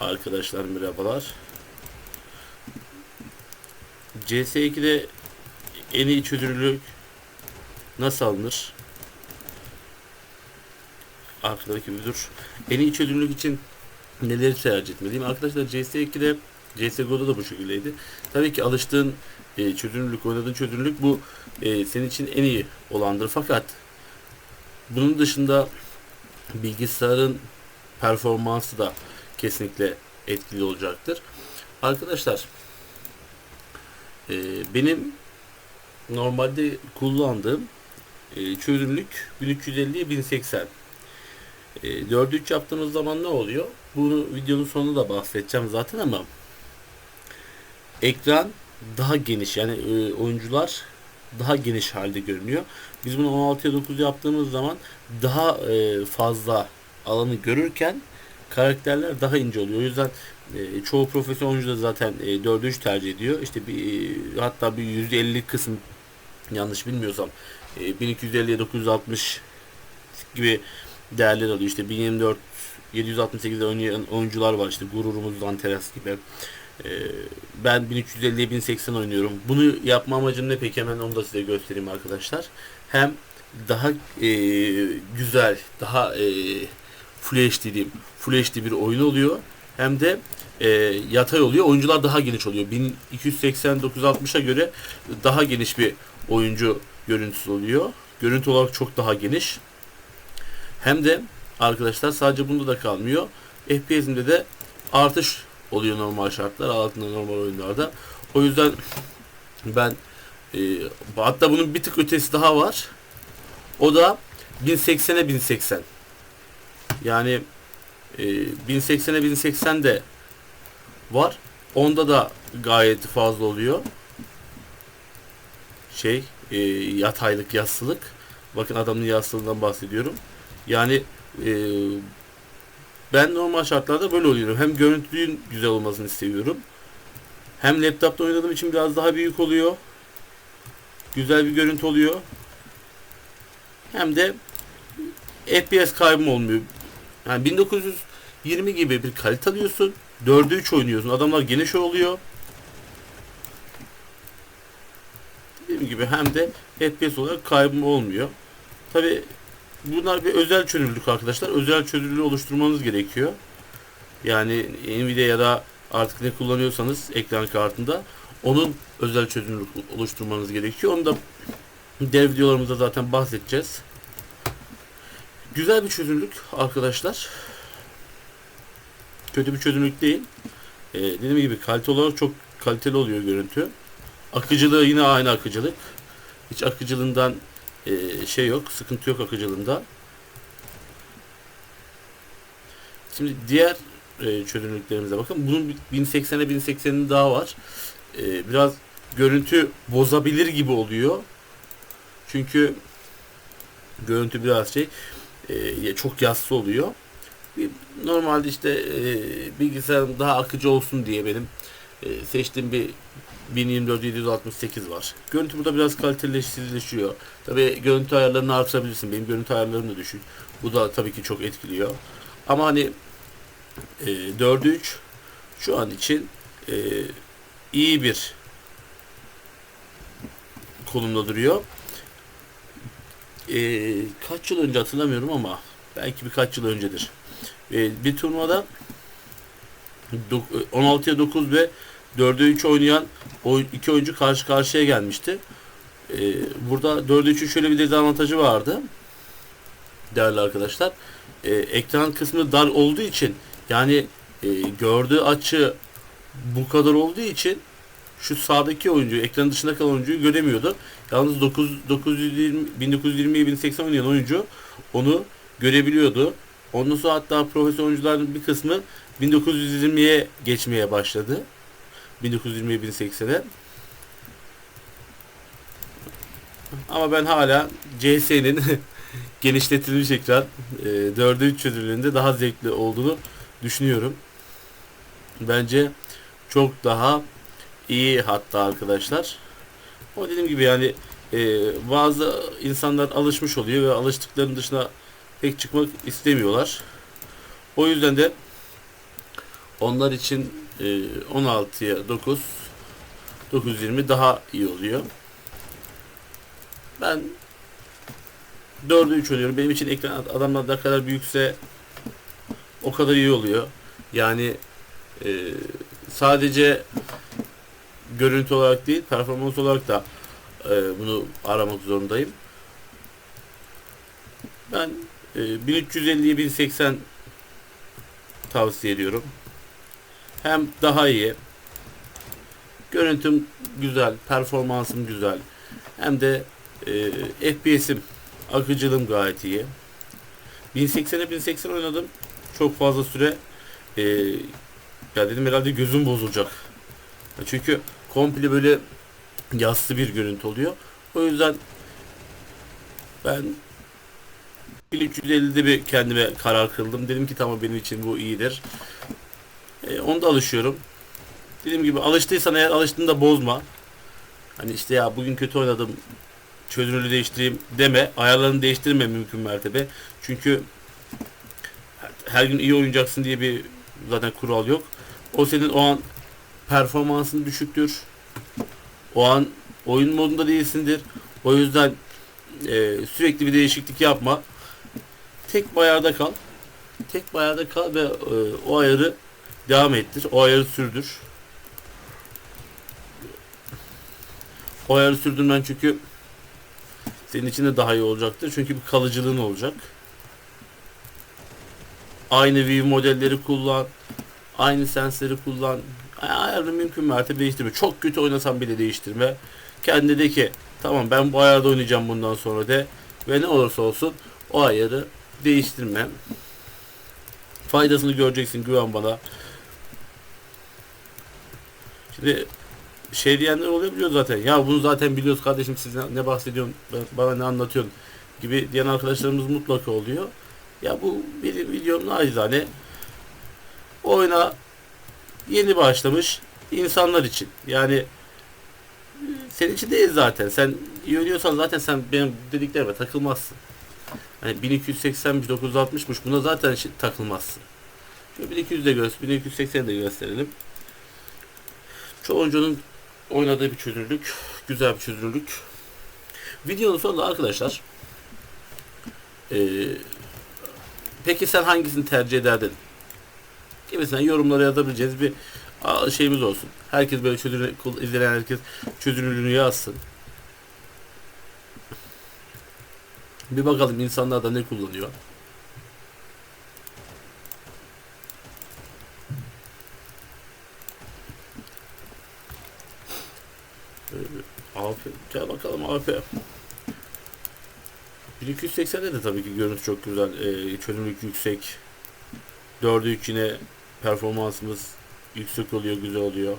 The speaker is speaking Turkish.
Arkadaşlar merhabalar. CS2'de en iyi çözünürlük nasıl alınır? Arkadaki dur. En iyi çözünürlük için neleri tercih etmeliyim? Arkadaşlar CS2'de CSGO'da da bu şekildeydi. Tabii ki alıştığın e, çözünürlük, oynadığın çözünürlük bu e, senin için en iyi olandır. Fakat bunun dışında bilgisayarın performansı da kesinlikle etkili olacaktır. Arkadaşlar e, benim normalde kullandığım e, çözünürlük 1350'ye 1080. E, 4'ü 3 yaptığımız zaman ne oluyor? Bunu videonun sonunda da bahsedeceğim zaten ama ekran daha geniş yani e, oyuncular daha geniş halde görünüyor. Biz bunu 16'ya 9 yaptığımız zaman daha e, fazla alanı görürken karakterler daha ince oluyor. O yüzden e, çoğu profesyonel oyuncu da zaten e, 4'ü 3 tercih ediyor. İşte bir e, hatta bir %50 kısım yanlış bilmiyorsam e, 1250'ye 960 gibi değerler alıyor. İşte 1024 768'de oynayan oyuncular var işte gururumuzdan teras gibi. Ee, ben 1350'ye 1080 oynuyorum. Bunu yapma amacım ne peki hemen onu da size göstereyim arkadaşlar. Hem daha e, güzel, daha e, Full HD. Full HD bir oyun oluyor. Hem de e, yatay oluyor. Oyuncular daha geniş oluyor. 1280-960'a göre daha geniş bir oyuncu görüntüsü oluyor. Görüntü olarak çok daha geniş. Hem de arkadaşlar sadece bunda da kalmıyor. FPS'inde de artış oluyor normal şartlar altında normal oyunlarda. O yüzden ben e, hatta bunun bir tık ötesi daha var. O da 1080'e 1080. Yani e, 1080'e 1080 de var. Onda da gayet fazla oluyor. Şey e, yataylık yassılık. Bakın adamın yassılığından bahsediyorum. Yani e, ben normal şartlarda böyle oluyorum. Hem görüntünün güzel olmasını seviyorum. Hem laptopta oynadığım için biraz daha büyük oluyor. Güzel bir görüntü oluyor. Hem de FPS kaybım olmuyor. Yani 1920 gibi bir kalite alıyorsun. 4'e 3 oynuyorsun. Adamlar geniş oluyor. Dediğim gibi hem de FPS olarak kaybım olmuyor. Tabi bunlar bir özel çözünürlük arkadaşlar. Özel çözünürlüğü oluşturmanız gerekiyor. Yani Nvidia ya da artık ne kullanıyorsanız ekran kartında onun özel çözünürlük oluşturmanız gerekiyor. Onu da diğer videolarımızda zaten bahsedeceğiz. Güzel bir çözünürlük arkadaşlar. Kötü bir çözünürlük değil. Ee, dediğim gibi kalite olarak çok kaliteli oluyor görüntü. Akıcılığı yine aynı akıcılık. Hiç akıcılığından e, şey yok, sıkıntı yok akıcılığında. Şimdi diğer e, çözünürlüklerimize bakın. Bunun 1080'e 1080'in daha var. E, biraz görüntü bozabilir gibi oluyor. Çünkü görüntü biraz şey e, çok yassı oluyor. Normalde işte e, bilgisayarım daha akıcı olsun diye benim e, seçtiğim bir 1024 768 var. Görüntü burada biraz kaliteleştiriliyor. Tabi görüntü ayarlarını artırabilirsin. Benim görüntü ayarlarım da düşük. Bu da tabii ki çok etkiliyor. Ama hani e, 4'ü 3 şu an için e, iyi bir konumda duruyor. E, kaç yıl önce hatırlamıyorum ama belki birkaç yıl öncedir. E, bir turnuvada 16'ya 9 ve 4'e 3 oynayan iki oyuncu karşı karşıya gelmişti. Ee, burada 4'e 3'ün şöyle bir dezavantajı vardı. Değerli arkadaşlar. Ee, ekran kısmı dar olduğu için yani e, gördüğü açı bu kadar olduğu için şu sağdaki oyuncu, ekran dışında kalan oyuncuyu göremiyordu. Yalnız 9, 920, 1920'ye 1080 oynayan oyuncu onu görebiliyordu. Ondan sonra hatta profesyonel oyuncuların bir kısmı 1920'ye geçmeye başladı. 1920'ye 1080'e. Ama ben hala CS'nin genişletilmiş ekran e, 4'e 3 çözünürlüğünde daha zevkli olduğunu düşünüyorum. Bence çok daha iyi hatta arkadaşlar. O dediğim gibi yani e, bazı insanlar alışmış oluyor ve alıştıklarının dışına pek çıkmak istemiyorlar. O yüzden de Onlar için e, 16'ya 9 920 daha iyi oluyor. Ben 4'e 3 oynuyorum. Benim için ekran adamlar ne kadar büyükse o kadar iyi oluyor. Yani e, sadece görüntü olarak değil, performans olarak da e, bunu aramak zorundayım. Ben e, 1350'ye 1080 tavsiye ediyorum. Hem daha iyi, görüntüm güzel, performansım güzel, hem de e, FPS'im, akıcılığım gayet iyi. 1080'e 1080 oynadım. Çok fazla süre e, ya dedim herhalde gözüm bozulacak. Çünkü komple böyle yassı bir görüntü oluyor. O yüzden ben 1350'de bir kendime karar kıldım. Dedim ki tamam benim için bu iyidir. E, onda alışıyorum. Dediğim gibi alıştıysan eğer alıştığında bozma. Hani işte ya bugün kötü oynadım çözünürlüğü değiştireyim deme. Ayarlarını değiştirme mümkün mertebe. Çünkü her gün iyi oynayacaksın diye bir zaten kural yok. O senin o an performansın düşüktür. O an oyun modunda değilsindir. O yüzden e, sürekli bir değişiklik yapma. Tek bir ayarda kal. Tek bir ayarda kal ve e, o ayarı devam ettir. O ayarı sürdür. O ayarı sürdürmen çünkü senin için de daha iyi olacaktır. Çünkü bir kalıcılığın olacak. Aynı View modelleri kullan. Aynı sensleri kullan. Ayarını mümkün mertebe değiştirme. Çok kötü oynasam bile değiştirme. Kendi de ki tamam ben bu ayarda oynayacağım bundan sonra de ve ne olursa olsun o ayarı değiştirme. Faydasını göreceksin güven bana. Şimdi şey diyenler oluyor biliyor zaten. Ya bunu zaten biliyoruz kardeşim siz ne, bahsediyorsun bana ne anlatıyorsun gibi diyen arkadaşlarımız mutlaka oluyor. Ya bu benim videom nacizane oyuna yeni başlamış insanlar için. Yani senin için değil zaten. Sen iyi oynuyorsan zaten sen benim dediklerime takılmazsın. Hani 1280'miş 960'mış buna zaten takılmazsın. Şöyle 1200 de göster 1280 de gösterelim. Çoğuncunun oynadığı bir çözünürlük. Güzel bir çözünürlük. Videonun sonunda arkadaşlar eee peki sen hangisini tercih ederdin? Gibisinden yorumlara yazabileceğiz bir şeyimiz olsun. Herkes böyle çözünür, kul- izleyen herkes çözünürlüğünü yazsın. Bir bakalım insanlar da ne kullanıyor. AP, gel bakalım AP. 1280'de de tabii ki görüntü çok güzel. Ee, çözünürlük yüksek. 4'ü 3 yine performansımız yüksek oluyor, güzel oluyor.